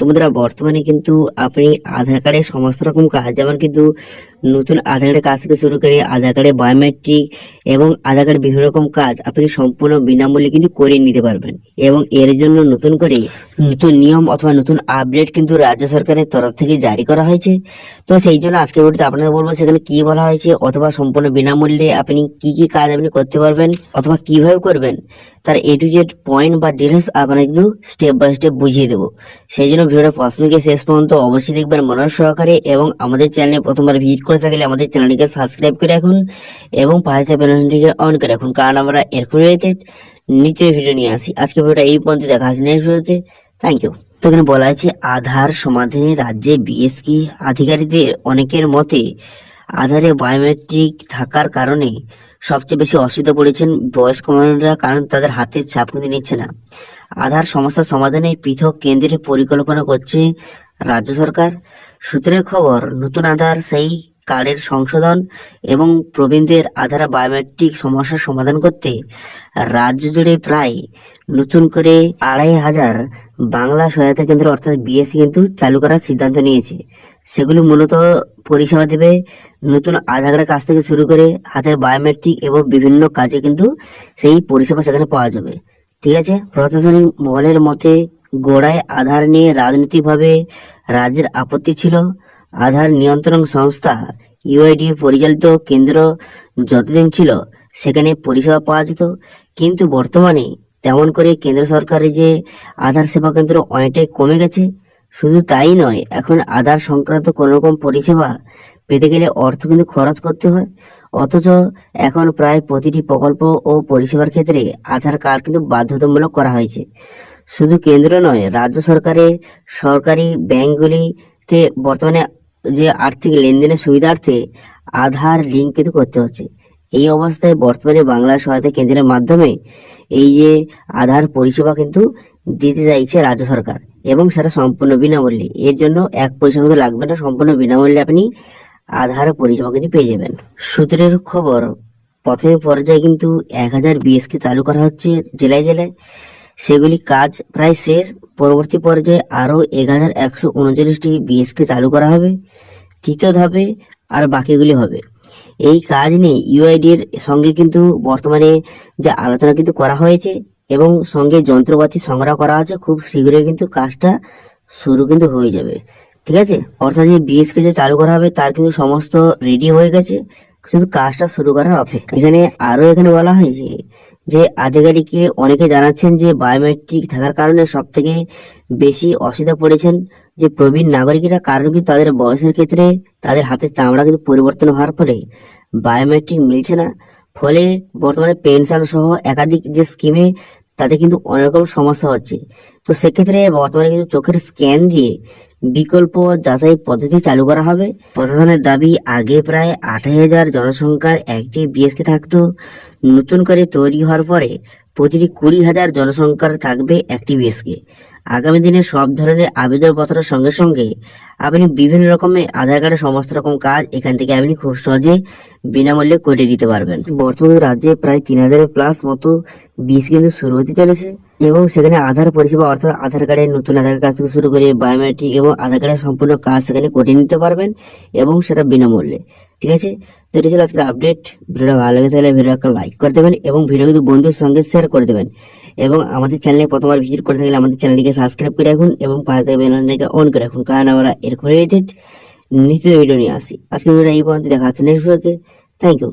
তোমরা বর্তমানে কিন্তু আপনি আধার কার্ডের সমস্ত রকম কাজ, যেমন কিন্তু নতুন আধার কার্ডের কাজ থেকে শুরু করে আধার কার্ডের বায়োমেট্রিক এবং আধার কার্ডের বিভিন্ন রকম কাজ আপনি সম্পূর্ণ বিনামূল্যে কিন্তু করে নিতে পারবেন। এবং এর জন্য নতুন করে নতুন নিয়ম অথবা নতুন আপডেট কিন্তু রাজ্য সরকারের তরফ থেকে জারি করা হয়েছে। তো সেই জন্য আজকে ভিডিওতে আপনাদের বলব সেখানে কি বলা হয়েছে, অথবা সম্পূর্ণ বিনামূল্যে আপনি কি কি কাজ আপনি করতে পারবেন, অথবা কীভাবে করবেন, তার এ টু জেড পয়েন্ট বা ডিটেলস আপনাকে কিন্তু স্টেপ বাই স্টেপ বুঝিয়ে দেবো। সেই জন্য ভিডিওটা প্রথম থেকে শেষ পর্যন্ত অবশ্যই দেখবেন মনোযোগ সহকারে এবং আমাদের চ্যানেলে প্রথমবার ভিজিট করে থাকলে আমাদের চ্যানেলটিকে সাবস্ক্রাইব করে রাখুন এবং পাশে থাকা বেলনটিকে অন করে রাখুন। কারণ আমরা এর রিলেটেড নিচে ভিডিও নিয়ে আসি। আজকে ভিডিওটা এই পর্যন্ত, দেখা আসছে নেক্সট ভিডিওতে থ্যাংক ইউ তো এখানে বলা হয়েছে আধার সমাধানে রাজ্যে বিএসকি আধিকারিকদের অনেকের মতে আধারে বায়োমেট্রিক থাকার কারণে সবচেয়ে বেশি অসুবিধা পড়েছেন বয়স্ক মানুষরা, কারণ তাদের হাতের ছাপ কিন্তু নিচ্ছে না। আধার সমস্যার সমাধানে পৃথক কেন্দ্রের পরিকল্পনা করছে রাজ্য সরকার। সূত্রের খবর, নতুন আধার সেই কার্ডের সংশোধন এবং প্রবীণদের আধার বায়োমেট্রিক সমস্যার সমাধান করতে রাজ্য জুড়ে প্রায় নতুন করে আড়াই হাজার বাংলা সহায়তা কেন্দ্র অর্থাৎ বিএসসি কিন্তু চালু করার সিদ্ধান্ত নিয়েছে। সেগুলি মূলত পরিষেবা দেবে নতুন আধার কার্ডের কাছ থেকে শুরু করে হাতের বায়োমেট্রিক এবং বিভিন্ন কাজে কিন্তু সেই পরিষেবা সেখানে পাওয়া যাবে। ঠিক আছে? প্রশাসনিক মহলের মতে গোড়ায় আধার নিয়ে রাজনৈতিকভাবে রাজ্যের আপত্তি ছিল। আধার নিয়ন্ত্রণ সংস্থা ইউআইডি পরিচালিত কেন্দ্র যতদিন ছিল, সেখানে পরিষেবা পাওয়া যেত। কিন্তু বর্তমানে তেমন করে কেন্দ্র সরকারের যে আধার সেবা কেন্দ্র অনেকটাই কমে গেছে। শুধু তাই নয়, এখন আধার সংক্রান্ত কোনো রকম পরিষেবা পেতে গেলে অর্থ কিন্তু খরচ করতে হয়। অথচ এখন প্রায় প্রতিটি প্রকল্প ও পরিষেবার ক্ষেত্রে আধার কার্ড কিন্তু বাধ্যতামূলক করা হয়েছে। শুধু কেন্দ্র নয়, রাজ্য সরকারের সরকারি ব্যাংকগুলিতে বর্তমানে যে আর্থিক লেনদেনের সুবিধার্থে আধার লিঙ্ক কিন্তু করতে হচ্ছে। এই অবস্থায় বর্তমানে বাংলা সহায়তা কেন্দ্রের মাধ্যমে এই যে আধার পরিষেবা কিন্তু দিতে চাইছে রাজ্য সরকার এবং সেটা সম্পূর্ণ বিনামূল্যে। এর জন্য এক পয়সা কিন্তু লাগবে না, সম্পূর্ণ বিনামূল্যে আপনি আধার পরিষেবা কিন্তু পেয়ে যাবেন। সূত্রের খবর প্রথমে পর্যায়ে কিন্তু এক হাজার বিএসকে চালু করা হচ্ছে জেলায় জেলায়। সেগুলি কাজ প্রায় শেষ। পরবর্তী পর্যায়ে আরও এক হাজার একশো উনচল্লিশটি বিএসকে চালু করা হবে, তৃতীয় ধাপে আর বাকিগুলি হবে। এই কাজ নিয়ে ইউআইডি এর সঙ্গে কিন্তু বর্তমানে যে আলোচনা কিন্তু করা হয়েছে এবং সঙ্গে যন্ত্রপাতি সংগ্রহ করা আছে, খুব শীঘ্রই কিন্তু কাজটা শুরু কিন্তু হয়ে যাবে। ঠিক আছে? অর্থাৎ যে বিএসকে যে চালু করা হবে, তার কিন্তু সমস্ত রেডি হয়ে গেছে। শুধু কাজটা শুরু করার অপেক্ষা। এখানে আরও এখানে বলা হয়েছে যে, আধিকারিককে অনেকে জানাচ্ছেন যে বায়োমেট্রিক থাকার কারণে সব থেকে বেশি অসুবিধা পড়েছেন যে, প্রবীণ নাগরিকরা, কারণ কিন্তু তাদের বয়সের ক্ষেত্রে তাদের হাতের চামড়া কিন্তু পরিবর্তন হওয়ার ফলে বায়োমেট্রিক মিলছে না। ফলে বর্তমানে পেনশন সহ একাধিক যে স্কিমে তাতে কিন্তু অনেক রকম সমস্যা হচ্ছে। তো সেক্ষেত্রে বর্তমানে কিন্তু চোখের স্ক্যান দিয়ে বিকল্প যাচাই পদ্ধতি চালু করা হবে। প্রশাসনের দাবি, আগে প্রায় আঠাশ হাজার জনসংখ্যার একটি বিএসকে থাকত। নতুন করে তৈরি হওয়ার পরে প্রতিটি কুড়ি হাজার জনসংখ্যার থাকবে একটি বিএসকে। আগামী দিনে সব ধরনের আবেদনপত্রের সঙ্গে সঙ্গে আপনি বিভিন্ন রকমের আধার কার্ডের সমস্ত রকম কাজ এখান থেকে আপনি খুব সহজে বিনামূল্যে করে দিতে পারবেন। বর্তমানে রাজ্যে প্রায় তিন হাজারের প্লাস মতো বীজ কিন্তু শুরু হতে চলেছে এবং সেখানে আধার পরিষেবা অর্থাৎ আধার কার্ডের নতুন আধার কার্ড থেকে শুরু করে বায়োমেট্রিক এবং আধার কার্ডের সম্পূর্ণ কাজ সেখানে করে নিতে পারবেন এবং সেটা বিনামূল্যে। ঠিক আছে? তো এটা ছিল আজকের আপডেট ভিডিওটা ভালো লাগে তাহলে ভিডিও একটা লাইক করে দেবেন এবং ভিডিও কিন্তু বন্ধুর সঙ্গে শেয়ার করে দেবেন। এবং আমাদের চ্যানেলে প্রথমবার ভিজিট করতে গেলে আমাদের চ্যানেলটিকে সাবস্ক্রাইব করে রাখুন এবং পাশে থাকবে অন করে রাখুন। কারণ আমরা এরকম রিলেটেড নিশ্চিত ভিডিও নিয়ে আসি। আজকে ভিডিওটা এই পর্যন্ত দেখা যাচ্ছে নেক্সট ভিডিওতে থ্যাংক ইউ